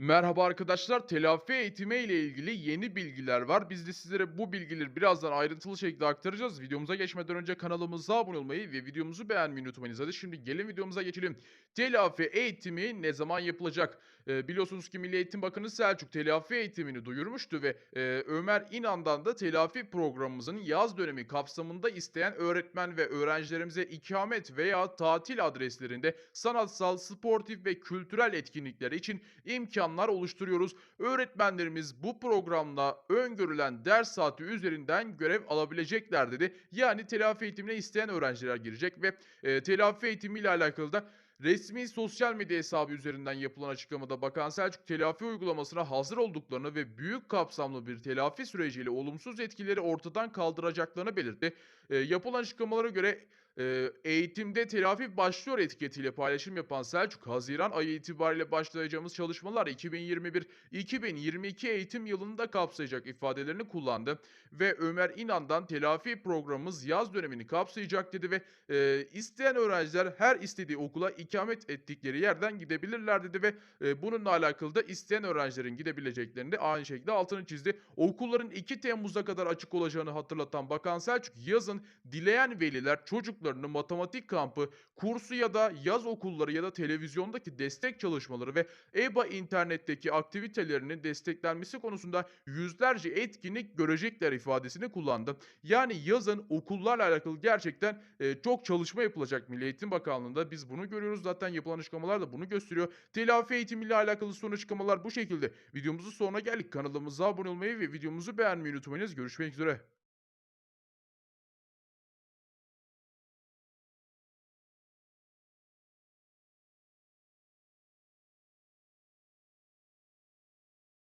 Merhaba arkadaşlar, telafi eğitimi ile ilgili yeni bilgiler var. Biz de sizlere bu bilgileri birazdan ayrıntılı şekilde aktaracağız. Videomuza geçmeden önce kanalımıza abone olmayı ve videomuzu beğenmeyi unutmayınız. Hadi şimdi gelin videomuza geçelim. Telafi eğitimi ne zaman yapılacak? Ee, biliyorsunuz ki Milli Eğitim Bakanı Selçuk telafi eğitimini duyurmuştu ve e, Ömer İnan'dan da telafi programımızın yaz dönemi kapsamında isteyen öğretmen ve öğrencilerimize ikamet veya tatil adreslerinde sanatsal, sportif ve kültürel etkinlikler için imkanlar oluşturuyoruz. Öğretmenlerimiz bu programda öngörülen ders saati üzerinden görev alabilecekler dedi. Yani telafi eğitimine isteyen öğrenciler girecek ve e, telafi eğitimi ile alakalı da Resmi sosyal medya hesabı üzerinden yapılan açıklamada Bakan Selçuk telafi uygulamasına hazır olduklarını ve büyük kapsamlı bir telafi süreciyle olumsuz etkileri ortadan kaldıracaklarını belirtti. E, yapılan açıklamalara göre eğitimde telafi başlıyor etiketiyle paylaşım yapan Selçuk, Haziran ayı itibariyle başlayacağımız çalışmalar 2021-2022 eğitim yılını da kapsayacak ifadelerini kullandı ve Ömer İnan'dan telafi programımız yaz dönemini kapsayacak dedi ve e, isteyen öğrenciler her istediği okula ikamet ettikleri yerden gidebilirler dedi ve e, bununla alakalı da isteyen öğrencilerin gidebileceklerini de aynı şekilde altını çizdi. Okulların 2 Temmuz'a kadar açık olacağını hatırlatan Bakan Selçuk yazın dileyen veliler çocuklarını matematik kampı, kursu ya da yaz okulları ya da televizyondaki destek çalışmaları ve EBA internetteki aktivitelerinin desteklenmesi konusunda yüzlerce etkinlik görecekler ifadesini kullandı. Yani yazın okullarla alakalı gerçekten e, çok çalışma yapılacak Milli Eğitim Bakanlığı'nda. Biz bunu görüyoruz zaten yapılan açıklamalar da bunu gösteriyor. Telafi eğitimiyle alakalı son açıklamalar bu şekilde. Videomuzun sonuna geldik. Kanalımıza abone olmayı ve videomuzu beğenmeyi unutmayınız. Görüşmek üzere.